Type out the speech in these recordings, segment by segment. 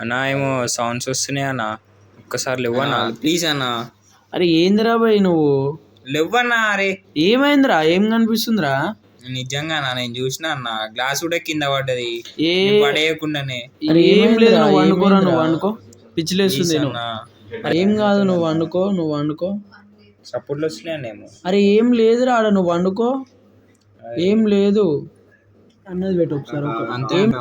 అన్న ఏమో సౌండ్స్ వస్తున్నాయి అన్న. ఒక్కసారి లేవన్నా. ప్లీజ్ అన్న. అరే ఏందిరా బాయ్ నువ్వు? లేవన్నా అరే. ఏమైందిరా? ఏం కనిపిస్తుందిరా? నిజంగా అన్న నేను చూసిన అన్న గ్లాస్ కూడా కింద పడ్డది. ఏ పడేయకుండానే. ఏం లేదు నువ్వు వండుకోరా నువ్వు వండుకో. పిచ్చిలేస్తుంది ఏం కాదు నువ్వు వండుకో నువ్వు వండుకో. సపోర్ట్లు వస్తున్నాయేమో అరే ఏం లేదురా ఆడ నువ్వు వండుకో. ఏం లేదు. అన్నది పెట్టు ఒకసారి ఒక- అంతే అన్న.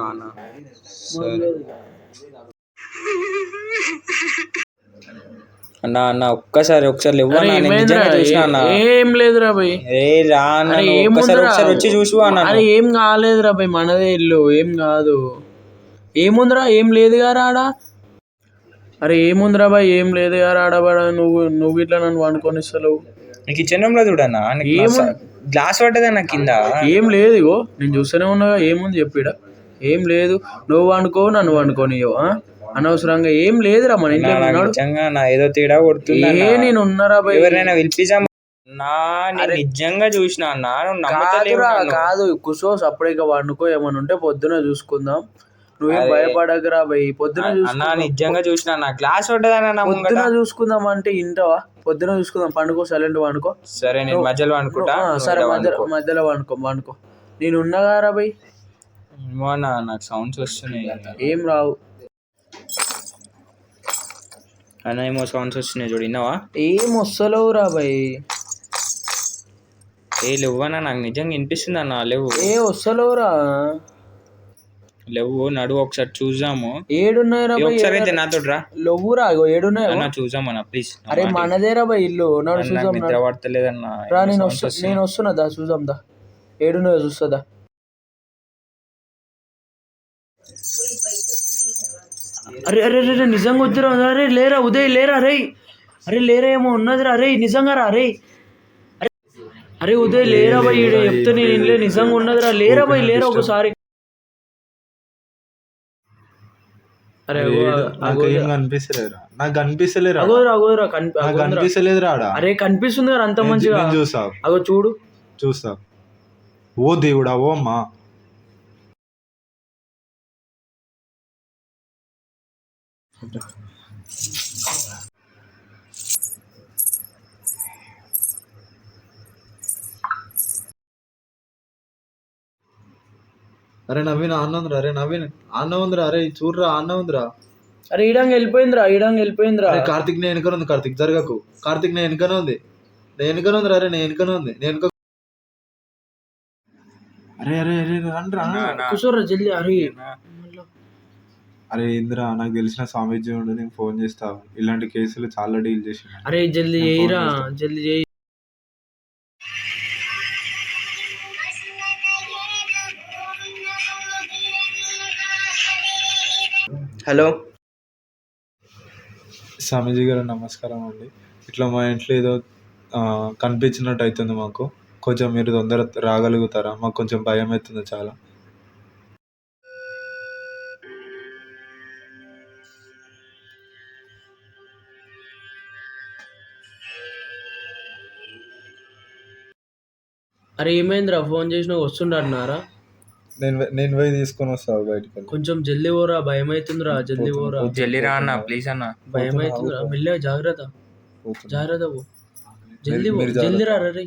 అన్న ఒక్కసారి ఒకసారి ఏ- లేదురా భయ్ ఏ రా అన్న? ఒకసారి వచ్చి చూసు అన్న అరే ఏం కాలేదురా భయ్ మనదే ఇల్లు ఏం కాదు. ఏముందిరా? ఏం లేదు గారా ఆడ? అరే ఏముందిరా బాయ్ ఏం లేదు గారా ఆడ బాడ నువ్వు నువ్వు ఇట్లా నన్ను వండుకొని ఇస్తలేవు నీకు కిచెన్ రూమ్లో చూడన్నా? గ్లాస్ పడ్డదన్న కింద? ఏం లేదు ఇగో నేను చూస్తూనే ఉన్నా ఏముంది చెప్పిడ ఏం లేదు నువ్వు వండుకో నన్ను వండుకోనియో ఆ? అనవసరంగా ఏం లేదురా మన ఇంట్లో నిజంగా నా ఏదో తేడా కొడుతుంది ఏ నేను ఉన్నారా ఎవరైనా పిలిపిజాం నా నిజంగా చూసిన కాదురా. కాదు కుసో సపరేట్గా వండుకో ఏమన్నా ఉంటే పొద్దున చూసుకుందాం. నువ్వేం భయపడకరా భయ్ పొద్దున అన్న నిజంగా చూసిన నా పొద్దున చూసుకుందాం అంటే ఇంటవా? పొద్దున చూసుకుందాం. పండుకో సైలెంట్ వండుకో సరే నేను మధ్యలో అనుకుంటా సరే మధ్యలో మధ్యలో వండుకో వండుకో నేను ఉన్నగారా భయ్ నాకు సౌండ్స్ వస్తున్నాయి. ఏం రావు. అన్న ఏమో సౌండ్స్ వస్తున్నాయి చూడు విన్నావా? ఏం వస్తలేవురా భయ్ ఏ లేవన్నా నాకు నిజంగా వినిపిస్తుంది అన్న లేవు. ఏ వస్తలేవురా. లేవు నడువు ఒకసారి చూద్దాము. ఏడున్నాయిరా ఏ భయ్ ఒకసారి అయితే నాతో రా లవ్వురా ఇగో ఏడున్నాయి అన్న ప్లీజ్ అరే మనదేరా భయ్ ఇల్లు. నడు నిద్ర పడతలేదన్న. రా నేను వస్తా నేను వస్తున్నా దా చూద్దాం దా. ఏడున్నాయో చూస్తుందా? అరే అరే అరే నిజంగా వద్దురా అరే లేరా ఉదయ్ లేరా రే అరే లేరా ఏమో ఉన్నదిరా అరే నిజంగా రా అరే. అరే ఉదయ్ లేరా బై ఈడ చెప్తే నేను నిజంగా ఉన్నదిరా లేరా బై లేరా ఒకసారి. అరే నాకు ఏం కనిపిస్తలేదురా. నాకు కనిపిస్తలేరా అగోరా అగోరా నాకు. కనిపిస్తలేదురా ఆడ అరే కనిపిస్తుంది కదా అంత మంచిగా. చూసా అగో చూడు. చూస్తా. ఓ దేవుడా ఓ అమ్మా. అరే నవీన్ ఆన్న ఉందిరా. అరే నవీన్ ఆన్న ఉందిరా. అరే చూడరా ఆన్న ఉందిరా. అరే ఈడంగా వెళ్ళిపోయిందిరా ఈడంగా వెళ్ళిపోయిందిరా. అరే కార్తిక్ నేను వెనుకనే ఉంది కార్తిక్ జరగకు. కార్తిక్ నేను వెనుకనే ఉంది. నేను వెనుకనే ఉంది అరే నేను వెనుకనే ఉంది. నేను వెనుక అరే అరే అరే రండి రా కూర్చోరా జల్దీ అరే. అరే ఇందిరా నాకు తెలిసిన స్వామీజీ ఉండు నేను ఫోన్ చేస్తా. ఇలాంటి కేసులు చాలా డీల్ చేసిన అరే జల్దీ చేయరా. జల్దీ చేయి. హలో. స్వామీజీ గారు నమస్కారం అండి. ఇట్లా మా ఇంట్లో ఏదో కనిపించినట్టు అవుతుంది మాకు. కొంచెం మీరు తొందర రాగలుగుతారా? మాకు కొంచెం భయం అవుతుంది చాలా. అరే ఏమైందిరా? ఫోన్ చేసినా వస్తుండన్నారా? నేను నేను పోయి తీసుకొని వస్తాను బయటికి. కొంచెం జల్దీ పోరా భయం అవుతుందిరా జల్దీ పోరా. జల్లి రా అన్న ప్లీజ్ అన్న. భయం అవుతుందిరా మెల్లగా జాగ్రత్త. జాగ్రత్త పో. జల్దీ పో జల్దీ రా రే.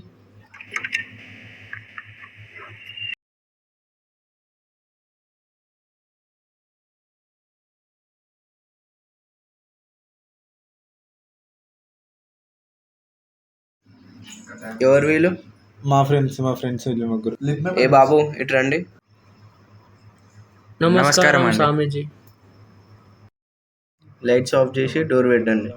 ఎవరు వీళ్ళు? మా ఫ్రెండ్స్ మా ఫ్రెండ్స్ వీళ్ళు ముగ్గురు. ఏ బాబు ఇటు రండి. నమస్కారం. స్వామీజీ లైట్స్ ఆఫ్ చేసి డోర్ పెట్టండి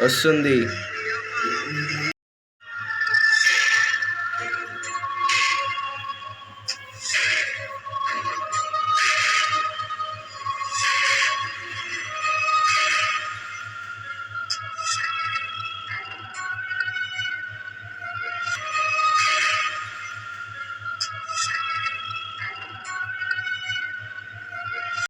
వస్తుంది.